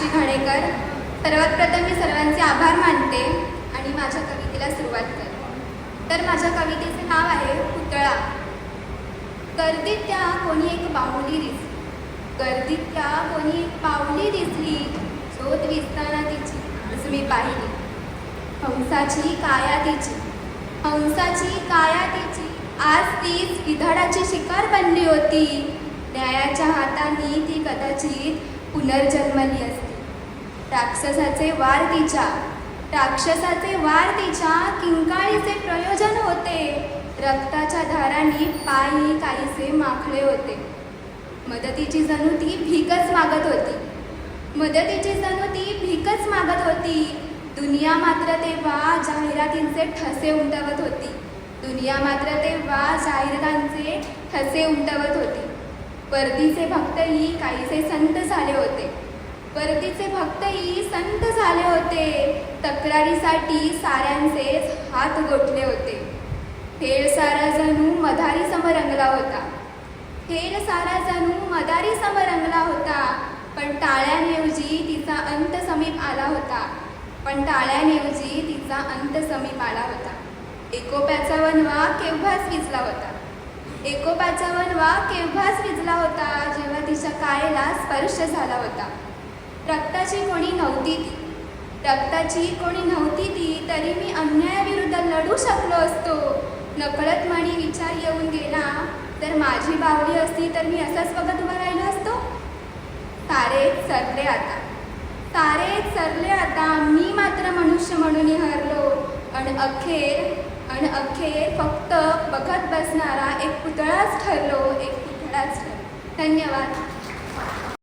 साक्षी घाणेकर. सर्वात प्रथम मी सर्वांचे आभार मानते आणि माझ्या कवितेला सुरुवात करते. तर माझ्या कवितेचे नाव आहे पुतळा. गर्दीत त्या कोणी एक बाहुली दिसली. गर्दीत त्या कोणी एक पावली दिसली. झोत विसताना तिची आज मी पाहिली. हंसाची काया तिची हंसाची काया तिची आज तीच गिधाडाची शिकार बनली होती. न्यायाच्या हाताने ती कदाचित पुनर्जन्मली असते. राक्षसाचे वार तिच्या. राक्षसाचे वार तिच्या किंकाळीचे प्रयोजन होते. रक्ताच्या धारांनी पायही काहीसे माखले होते. मदतीची जणू ती भीकच मागत होती. मदतीची जणू ती भीकच मागत होती. दुनिया मात्र तेव्हा जाहिरातींचे ठसे उमटवत होती. दुनिया मात्र तेव्हा जाहिरातांचे ठसे उमटवत होती. वर्दीचे भक्तही काहीसे संत झाले होते. परतीचे भक्तही संत झाले होते. तक्रारीसाठी साऱ्यांचेच हात गोठले होते. खेळ सारा जणू मधारी सम रंगला होता. खेळ सारा जणू मदारी सम रंगला होता. पण टाळ्यांऐवजी तिचा अंत समीप आला होता. पण टाळ्यांऐवजी तिचा अंत समीप आला होता. एकोप्याचा वनवा केव्हाच विजला होता. एकोपाचा वनवा केव्हाच विजला होता जेव्हा तिच्या काळेला स्पर्श झाला होता. रक्ताची कोणी नव्हती ती. रक्ताची कोणी नव्हती ती तरी मी अन्यायाविरुद्ध लढू शकलो असतो. नकळत माणी विचार येऊन गेला तर माझी बावली असती तर मी असाच बघत उभा राहिलो असतो? तारे सरले आता. तारे सरले आता. मी मात्र मनुष्य म्हणून हरलो आणि अखेर आणि अखेर फक्त बघत बसणारा एक पुतळाच ठरलो एक पुतळाच ठरलो. धन्यवाद.